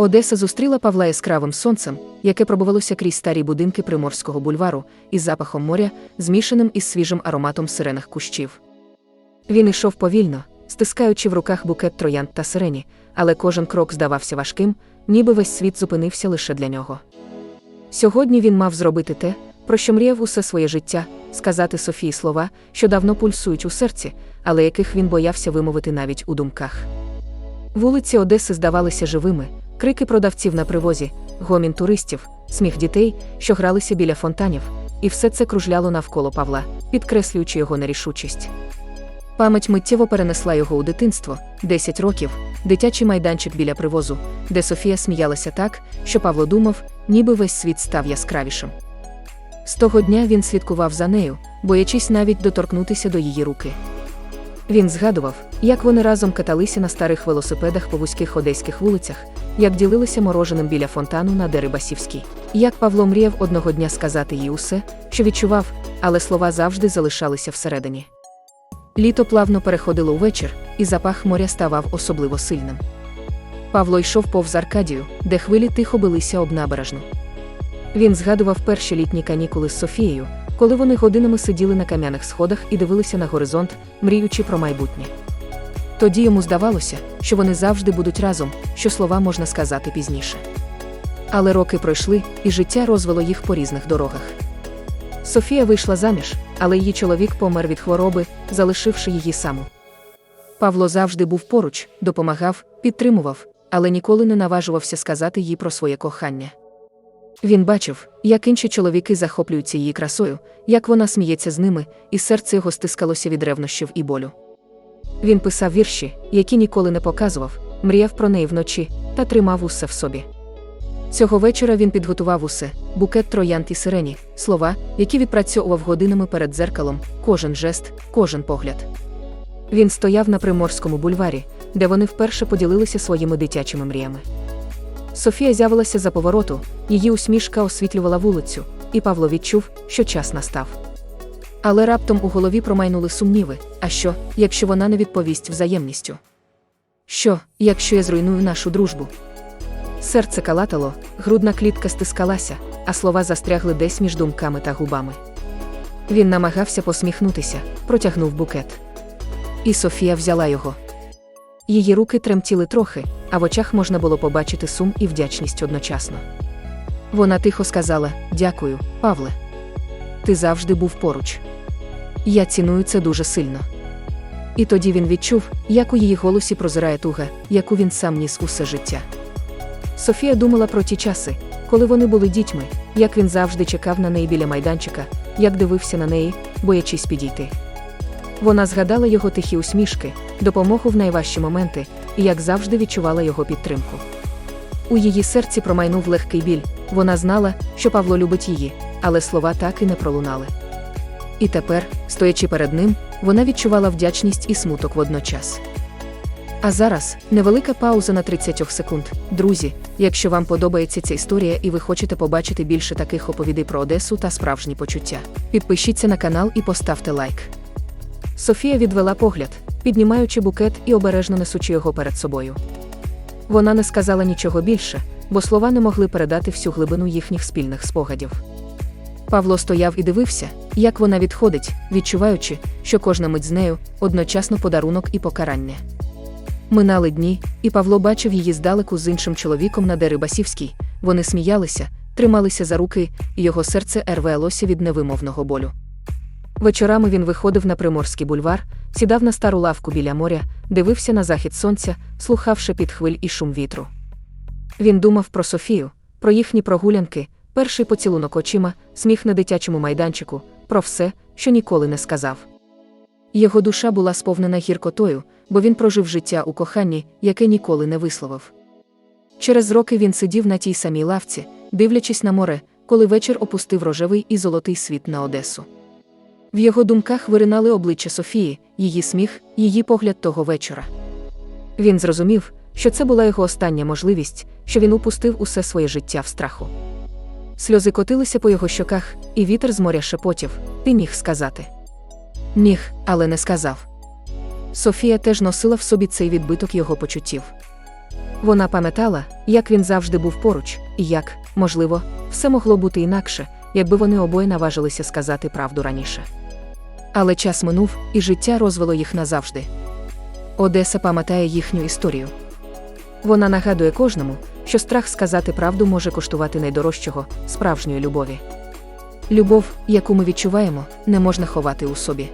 Одеса зустріла Павла яскравим сонцем, яке пробувалося крізь старі будинки Приморського бульвару, із запахом моря, змішаним із свіжим ароматом сирених кущів. Він йшов повільно, стискаючи в руках букет троянд та сирені, але кожен крок здавався важким, ніби весь світ зупинився лише для нього. Сьогодні він мав зробити те, про що мріяв усе своє життя, сказати Софії слова, що давно пульсують у серці, але яких він боявся вимовити навіть у думках. Вулиці Одеси здавалися живими, крики продавців на привозі, гомін туристів, сміх дітей, що гралися біля фонтанів, і все це кружляло навколо Павла, підкреслюючи його нерішучість. Пам'ять миттєво перенесла його у дитинство 10 років, дитячий майданчик біля привозу, де Софія сміялася так, що Павло думав, ніби весь світ став яскравішим. З того дня він слідкував за нею, боячись навіть доторкнутися до її руки. Він згадував, як вони разом каталися на старих велосипедах по вузьких одеських вулицях, як ділилися мороженим біля фонтану на Дерибасівській, як Павло мріяв одного дня сказати їй усе, що відчував, але слова завжди залишалися всередині. Літо плавно переходило у вечір, і запах моря ставав особливо сильним. Павло йшов повз Аркадію, де хвилі тихо билися об набережну. Він згадував перші літні канікули з Софією, коли вони годинами сиділи на кам'яних сходах і дивилися на горизонт, мріючи про майбутнє. Тоді йому здавалося, що вони завжди будуть разом, що слова можна сказати пізніше. Але роки пройшли, і життя розвело їх по різних дорогах. Софія вийшла заміж, але її чоловік помер від хвороби, залишивши її саму. Павло завжди був поруч, допомагав, підтримував, але ніколи не наважувався сказати їй про своє кохання. Він бачив, як інші чоловіки захоплюються її красою, як вона сміється з ними, і серце його стискалося від ревнощів і болю. Він писав вірші, які ніколи не показував, мріяв про неї вночі та тримав усе в собі. Цього вечора він підготував усе букет троянд і сирені, слова, які відпрацьовував годинами перед дзеркалом, кожен жест, кожен погляд. Він стояв на приморському бульварі, де вони вперше поділилися своїми дитячими мріями. Софія з'явилася за повороту, її усмішка освітлювала вулицю, і Павло відчув, що час настав. Але раптом у голові промайнули сумніви: а що, якщо вона не відповість взаємністю? Що, якщо я зруйную нашу дружбу? Серце калатало, грудна клітка стискалася, а слова застрягли десь між думками та губами. Він намагався посміхнутися, протягнув букет. І Софія взяла його. Її руки тремтіли трохи, а в очах можна було побачити сум і вдячність одночасно. Вона тихо сказала: Дякую, Павле. Ти завжди був поруч. Я ціную це дуже сильно. І тоді він відчув, як у її голосі прозирає туга, яку він сам ніс усе життя. Софія думала про ті часи, коли вони були дітьми, як він завжди чекав на неї біля майданчика, як дивився на неї, боячись підійти. Вона згадала його тихі усмішки, допомогу в найважчі моменти, і як завжди відчувала його підтримку. У її серці промайнув легкий біль, вона знала, що Павло любить її, але слова так і не пролунали. І тепер, стоячи перед ним, вона відчувала вдячність і смуток водночас. А зараз невелика пауза на 30 секунд. Друзі, якщо вам подобається ця історія і ви хочете побачити більше таких оповідей про Одесу та справжні почуття, підпишіться на канал і поставте лайк. Софія відвела погляд, піднімаючи букет і обережно несучи його перед собою. Вона не сказала нічого більше, бо слова не могли передати всю глибину їхніх спільних спогадів. Павло стояв і дивився, як вона відходить, відчуваючи, що кожна мить з нею одночасно подарунок і покарання. Минали дні, і Павло бачив її здалеку з іншим чоловіком на Дерибасівській. Вони сміялися, трималися за руки, і його серце рвелося від невимовного болю. Вечорами він виходив на приморський бульвар, сідав на стару лавку біля моря, дивився на захід сонця, слухав шепіт хвиль і шум вітру. Він думав про Софію, про їхні прогулянки, перший поцілунок очима, сміх на дитячому майданчику, про все, що ніколи не сказав. Його душа була сповнена гіркотою, бо він прожив життя у коханні, яке ніколи не висловив. Через роки він сидів на тій самій лавці, дивлячись на море, коли вечір опустив рожевий і золотий світ на Одесу. В його думках виринали обличчя Софії, її сміх, її погляд того вечора. Він зрозумів, що це була його остання можливість, що він упустив усе своє життя в страху. Сльози котилися по його щоках, і вітер з моря шепотів ти міг сказати. Міг, але не сказав. Софія теж носила в собі цей відбиток його почуттів. Вона пам'ятала, як він завжди був поруч, і як, можливо, все могло бути інакше, якби вони обоє наважилися сказати правду раніше. Але час минув, і життя розвело їх назавжди. Одеса пам'ятає їхню історію. Вона нагадує кожному, що страх сказати правду може коштувати найдорожчого справжньої любові. Любов, яку ми відчуваємо, не можна ховати у собі.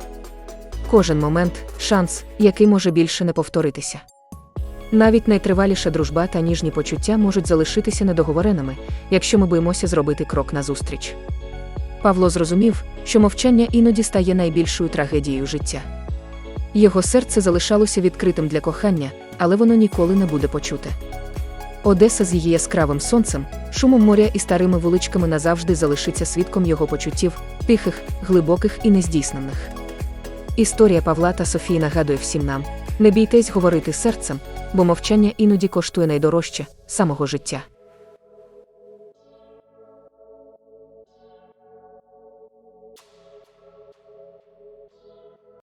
Кожен момент шанс, який може більше не повторитися. Навіть найтриваліша дружба та ніжні почуття можуть залишитися недоговореними, якщо ми боїмося зробити крок назустріч. Павло зрозумів, що мовчання іноді стає найбільшою трагедією життя. Його серце залишалося відкритим для кохання, але воно ніколи не буде почуте. Одеса з її яскравим сонцем, шумом моря і старими вуличками назавжди залишиться свідком його почуттів, тихих, глибоких і нездійснених. Історія Павла та Софії нагадує всім нам: не бійтесь говорити серцем, бо мовчання іноді коштує найдорожче самого життя.